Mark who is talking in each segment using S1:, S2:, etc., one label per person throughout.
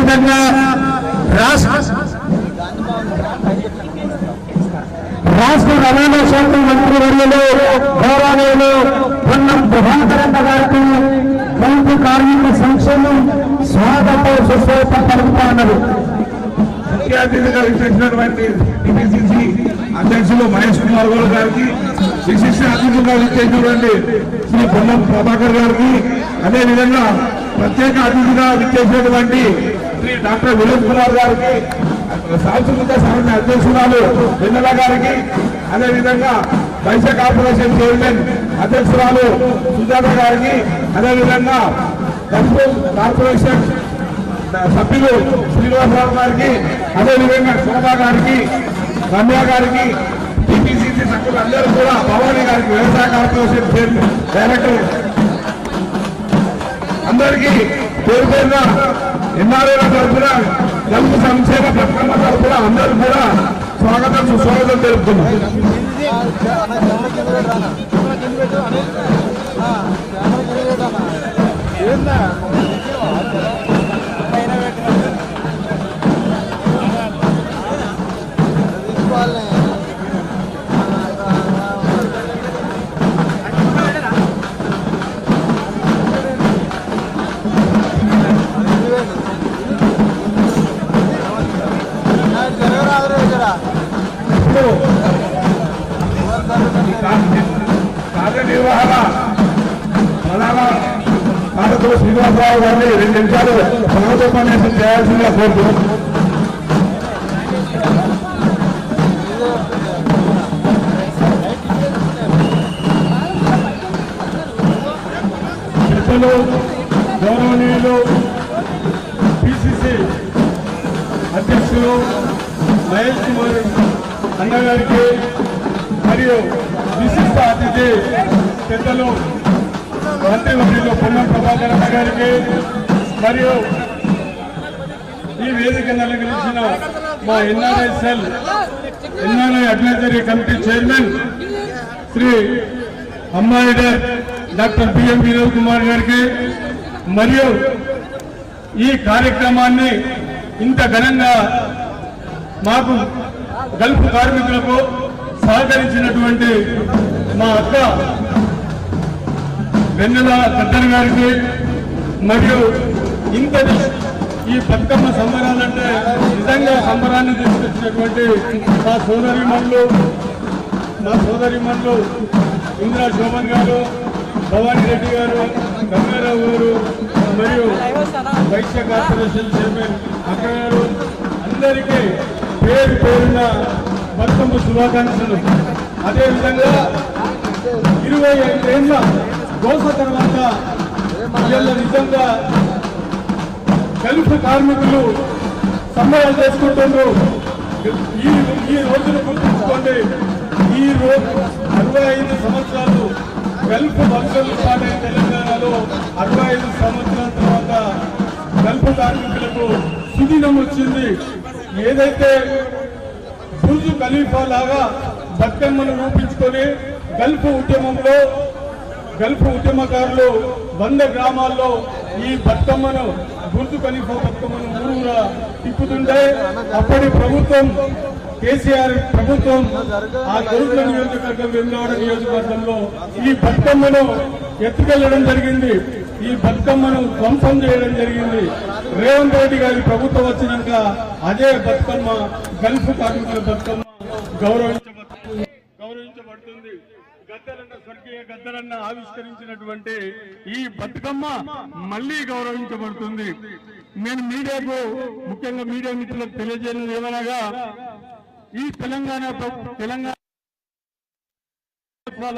S1: అదేవిధంగా రాష్ట్ర రాష్ట్ర రవాణా శాఖ మంత్రి వర్యులు గౌరవనీయులు పొన్నం ప్రభాకరన్న గారికి రైతు కార్మిక సంక్షేమం స్వాగత సుస్వాగతం పలుకుతా ఉన్నారు.
S2: ముఖ్య అతిథిగా విచ్చేసినటువంటి టిపిసిసి అధ్యక్షులు మహేష్ కుమార్ గౌడ్ గారికి విశిష్ట అతిథిగా విచ్చేసినటువంటి శ్రీ పొన్నం ప్రభాకర్ గారికి అదేవిధంగా ప్రత్యేక అతిథిగా విచ్చేసినటువంటి శ్రీ డాక్టర్ వినోద్ కుమార్ గారికి సాంస్కృతిక సంఘ అధ్యక్షురాలు వెన్నెల గారికి అదేవిధంగా వైశ్య కార్పొరేషన్ చైర్మన్ అధ్యక్షురాలు సుజాత గారికి అదేవిధంగా దక్షిణ కార్పొరేషన్ సభ్యులు శ్రీనివాసరావు గారికి అదేవిధంగా శోభా గారికి రమ్య గారికి టీపీసీసీ సభ్యులు అందరూ కూడా భవానీ గారికి వ్యవసాయ కార్పొరేషన్ చైర్మన్ డైరెక్టర్. అందరికీ పేరు పేరున ఎన్ఆర్ఐ తరఫున గల్పు సంక్షేమ పథకం తరఫున అందరూ కూడా స్వాగతం సుస్వాగతం తెలుపుతున్నాం. కార్యనిర్వహణ ప్రధాన శ్రీనివాసరావు గారిని రెండు నిమిషాలు స్వాగతోపన్యాసం చేయాల్సిందిగా కోరుతున్నాం. పెద్దలు గౌరవనీయులు పిసిసి అధ్యక్షులు మహేష్ కుమార్ అన్నగారికి మరియు విశిష్ట అతిథి పెద్దలు మంత్రివర్యులు పొన్నం ప్రభాకర్ అన్న గారికి మరియు ఈ వేదిక నలిగించిన మా NRI cell NRI advisory committee chairman Shri అమ్మాయిడర్ doctor BM Vinod Kumar గారికి మరియు ఈ కార్యక్రమాన్ని ఇంత ఘనంగా మాకు గల్ఫ్ కార్మికులకు సహకరించినటువంటి మా అక్క వెన్నెల కద్దర్ గారికి మరియు ఇంతటి ఈ బతుకమ్మ సంబరాలంటే నిజంగా సంబరాన్ని తీసుకొచ్చినటువంటి మా సోదరిమణులు మా సోదరిమణులు ఇందిరా శోభన్ గారు భవానీ రెడ్డి గారు గంగారావు గారు మరియు వైద్య కార్పొరేషన్ చైర్మన్ అక్క గారు అందరికీ పేరు పేరున బతుకమ్మ శుభాకాంక్షలు. అదేవిధంగా ఇరవై ఐదేళ్ళ దోశ తర్వాత నిజంగా కలుపు కార్మికులు సంబరాలు చేసుకుంటున్నారు ఈ ఈ రోజును గుర్తుంచుకోండి. ఈ రోజు అరవై ఐదు సంవత్సరాలు గల్ఫ్ భక్తులు పాడే తెలంగాణలో అరవై ఐదు సంవత్సరాల తర్వాత గల్ఫ్ కార్మికులకు సుదినం వచ్చింది. ఏదైతే బుర్జు ఖలీఫా లాగా బతుకమ్మను రూపించుకొని గల్ఫ్ ఉద్యమంలో గల్ఫ్ ఉద్యమకారులు వంద గ్రామాల్లో ఈ బతుకమ్మను గుర్తు ఖలీఫా బతుకమ్మను ఊరుగా తిప్పుతుంటే అప్పటి ప్రభుత్వం కేసీఆర్ ప్రభుత్వం ఆ గరుడ నియోజకవర్గం వెంగళవాడ నియోజకవర్గంలో ఈ బతుకమ్మను ఎత్తుకెళ్ళడం జరిగింది. ఈ బతుకమ్మను ధ్వంసం చేయడం జరిగింది. రేవంత్ రెడ్డి గారి ప్రభుత్వం వచ్చినాక అదే బతుకమ్మ గల్ఫ్ కార్మికుల బతుకమ్మ గౌరవించబడుతుంది. గౌరవించబడుతుంది. గద్దలన్న స్వర్గీయ గద్దలన్న ఆవిష్కరించినటువంటి ఈ బతుకమ్మ మళ్ళీ గౌరవించబడుతుంది. నేను మీడియాకు ముఖ్యంగా మీడియా మిత్రులకు తెలియజేయడం ఏమనగా ఈ తెలంగాణ తెలంగాణ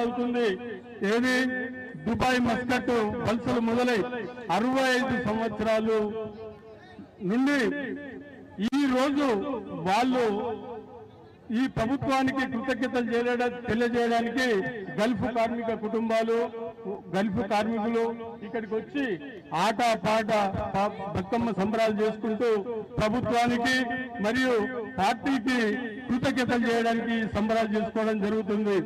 S2: అవుతుంది. ఏది? దుబాయ్ మస్కట్ వలసలు మొదలై అరవై ఐదు సంవత్సరాలు నుండి ఈ రోజు వాళ్ళు ఈ ప్రభుత్వానికి కృతజ్ఞతలు చేయడం తెలియజేయడానికి గల్ఫ్ కార్మిక కుటుంబాలు గల్ఫ్ కార్మికులు ఇక్కడికి వచ్చి ఆట పాట బతుకమ్మ సంబరాలు చేసుకుంటూ ప్రభుత్వానికి మరియు పార్టీకి కృతజ్ఞతలు చేయడానికి సంబరాలు చేసుకోవడం జరుగుతుంది.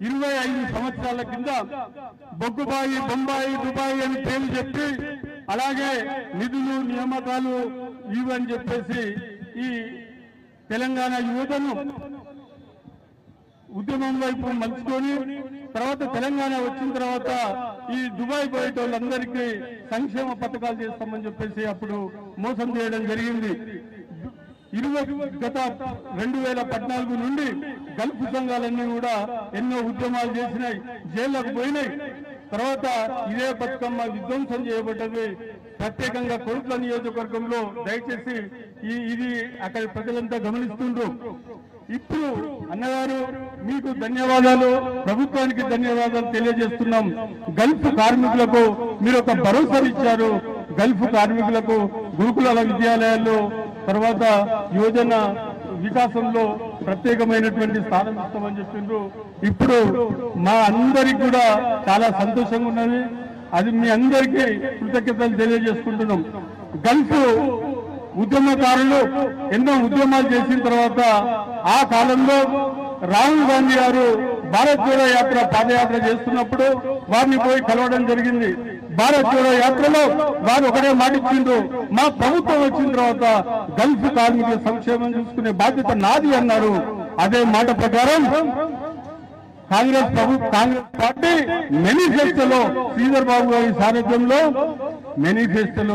S2: ఇరవై ఐదు సంవత్సరాల కింద బొగ్గుబాయి బొంబాయి దుబాయి అని పేరు చెప్పి అలాగే నిధులు నియామకాలు ఇవని చెప్పేసి ఈ తెలంగాణ యువతను ఉద్యమం వైపు మలుచుకొని తర్వాత తెలంగాణ వచ్చిన తర్వాత ఈ దుబాయ్ పోయేటోళ్ళందరికీ సంక్షేమ పథకాలు చేస్తామని చెప్పేసి అప్పుడు మోసం చేయడం జరిగింది. ఇరవై గత రెండు వేల పద్నాలుగు నుండి గల్ఫ్ సంఘాలన్నీ కూడా ఎన్నో ఉద్యమాలు చేసినాయి జైళ్ళకు పోయినాయి. తర్వాత ఇదే బతుకమ్మ విధ్వంసం చేయబడ్డది. ప్రత్యేకంగా కొడుకుల నియోజకవర్గంలో దయచేసి ఈ ఇది అక్కడ ప్రజలంతా గమనిస్తుండ్రు. ఇప్పుడు అన్నగారు మీకు ధన్యవాదాలు ప్రభుత్వానికి ధన్యవాదాలు తెలియజేస్తున్నాం. గల్ఫ్ కార్మికులకు మీరు ఒక భరోసా ఇచ్చారు. గల్ఫ్ కార్మికులకు గురుకుల విద్యాలయాల్లో తర్వాత యువజన వికాసంలో ప్రత్యేకమైనటువంటి స్థానం ఇస్తామని చెప్పిండ్రు ఇప్పుడు మా అందరికి కూడా చాలా సంతోషంగా ఉన్నది. అది మీ అందరికీ కృతజ్ఞతలు తెలియజేసుకుంటున్నాం. గల్ఫ్ ఉద్యమకారులు ఎన్నో ఉద్యమాలు చేసిన తర్వాత ఆ కాలంలో రాహుల్ గాంధీ గారు భారత్ జోడో యాత్ర పాదయాత్ర చేస్తున్నప్పుడు వారిని పోయి కలవడం జరిగింది. భారత్ జోడో యాత్రలో వారు ఒకటే మాటిచ్చిండ్రు మా ప్రభుత్వం వచ్చిన తర్వాత గల్ఫ్ కార్మికుల సంక్షేమం చూసుకునే బాధ్యత నాది అన్నారు. అదే మాట ప్రకారం కాంగ్రెస్ ప్రభుత్వ కాంగ్రెస్ పార్టీ మేనిఫెస్టోలో శ్రీధర్ బాబు గారి సారథ్యంలో మేనిఫెస్టోలో